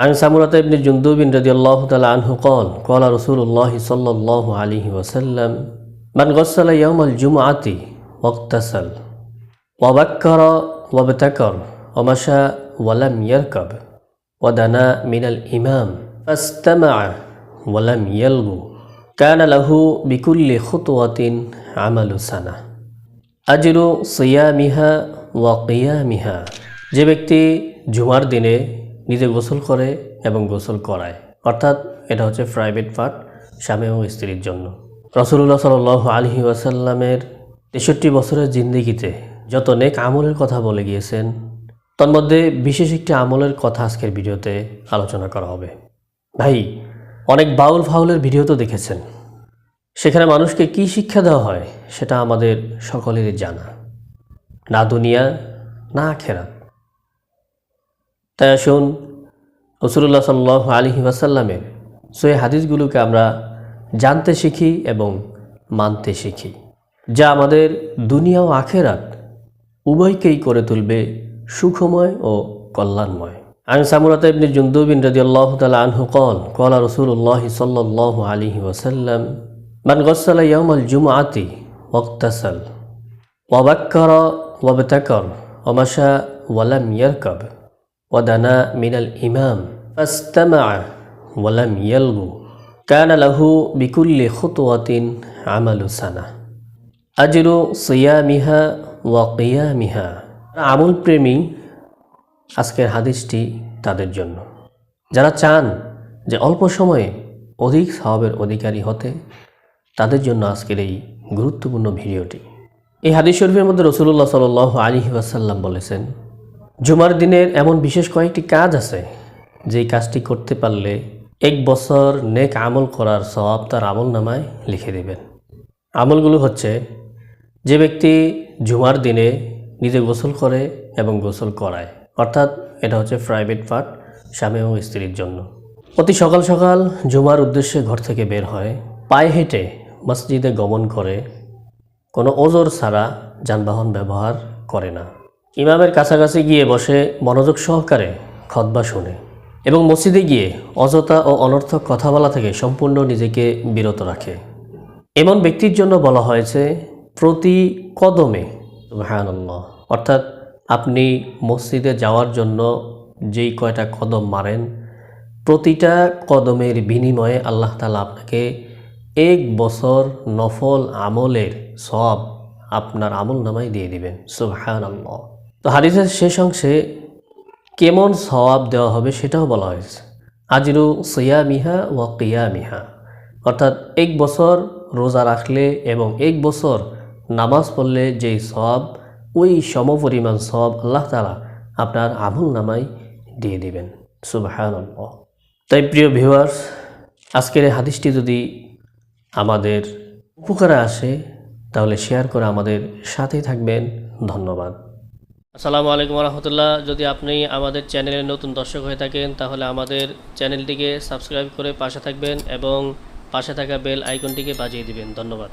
عن سمرة بن جندوب رضي الله تعالى عنه قال قال رسول الله صلى الله عليه وسلم من غسل يوم الجمعة واغتسل وبكر وابتكر ومشى ولم يركب ودنا من الإمام فاستمع ولم يلغو كان له بكل خطوة عمل سنة أجر صيامها وقيامها যে ব্যক্তি জুমার দিনে নিজে গোসল করে এবং গোসল করায়। অর্থাৎ এটা হচ্ছে প্রাইভেট পার্ট স্বামী এবং স্ত্রীর জন্য। রসুল্লাহ সাল আলহি ওয়াসাল্লামের তেষট্টি বছরের জিন্দিগিতে যত নেক আমলের কথা বলে গিয়েছেন, তন্মধ্যে বিশেষ একটি আমলের কথা আজকের ভিডিওতে আলোচনা করা হবে। ভাই, অনেক বাউল ফাউলের ভিডিও তো দেখেছেন। সেখানে মানুষকে কি শিক্ষা দেওয়া হয় সেটা আমাদের সকলেরই জানা। না দুনিয়া, না খেরাত তাই আসুন রসুল্লাহ সাল্লাহ আলী ওয়াসাল্লামের সই হাদিসগুলোকে আমরা জানতে শিখি এবং মানতে শিখি, যা আমাদের দুনিয়া ও আখেরাত উভয়কেই করে তুলবে সুখময় ও কল্যাণময়। আমি সামুরাত ইবনি জুন্দুবিন রাদিয়াল্লাহ তাল আনহু কল কলা রাসূলুল্লাহ সাল্লাল্লাহু আলাইহি ওয়াসাল্লাম, মান গসালা জুম আতি ওয়াক্তাসাল ওয়াবাক্কারা ওয়াবতাকার অমাশা ওয়ালাম ইয়ারকাব। ওয়াদানা মিনাল ইমাম ফাস্তামা ওয়ালাম ইয়ালগু কানা লাহু বিকুল্লি খুতুয়াতিন আমালু সানা আজরু সিয়ামিহা ওয়া কিয়ামিহা আমল প্রেমী আজকের হাদিসটি তাদের জন্য। যারা চান যে অল্প সময়ে অধিক স্বভাবের অধিকারী হতে, তাদের জন্য আজকের এই গুরুত্বপূর্ণ ভিডিওটি। এই হাদিস শরীফের মধ্যে রসুল্লাহ সাল আলী ওয়াসাল্লাম বলেছেন জুমার দিনের এমন বিশেষ কয়েকটি কাজ আছে, যেই কাজটি করতে পারলে এক বছর নেক আমল করার সব তার আমল নামায় লিখে দেবেন। আমলগুলো হচ্ছে, যে ব্যক্তি জুমার দিনে নিজে গোসল করে এবং গোসল করায়, অর্থাৎ এটা হচ্ছে প্রাইভেট পার্ট, স্বামী এবং স্ত্রীর জন্য। অতি সকাল সকাল জুমার উদ্দেশ্যে ঘর থেকে বের হয়, পায়ে হেঁটে মসজিদে গমন করে, কোনো ওজোর ছাড়া যানবাহন ব্যবহার করে না। ইমামের কাছাকাছি গিয়ে বসে মনোযোগ সহকারে খতবা শুনে এবং মসজিদে গিয়ে অযথা ও অনর্থক কথা বলা থেকে সম্পূর্ণ নিজেকে বিরত রাখে। এমন ব্যক্তির জন্য বলা হয়েছে, প্রতি কদমে, সুবহানাল্লাহ, অর্থাৎ আপনি মসজিদে যাওয়ার জন্য যেই কয়টা কদম মারেন, প্রতিটা কদমের বিনিময়ে আল্লাহ তালা আপনাকে এক বছর নফল আমলের সব আপনার আমল নামাই দিয়ে দিবেন সুবহান আল্লাহ তো হাদিসের শেষ অংশে কেমন সওয়াব দেওয়া হবে সেটাও বলা হয়েছে। আজিরু সৈয়া মিহা ও কিয়া মিহা অর্থাৎ এক বছর রোজা রাখলে এবং এক বছর নামাজ পড়লে যেই সব ওই সমপরিমাণ সব আল্লাহ তালা আপনার আমল নামাই দিয়ে দিবেন। সুবাহান তাই প্রিয় ভিউয়ার্স আজকের এই হাদিসটি যদি আমাদের উপকারে আসে, তাহলে শেয়ার করে আমাদের সাথে থাকবেন। ধন্যবাদ। আসসালামু আলাইকুম রহমতুল্লাহ যদি আপনি আমাদের চ্যানেলে নতুন দর্শক হয়ে থাকেন, তাহলে আমাদের চ্যানেলটিকে সাবস্ক্রাইব করে পাশে থাকবেন এবং পাশে থাকা বেল আইকনটিকে বাজিয়ে দিবেন। ধন্যবাদ।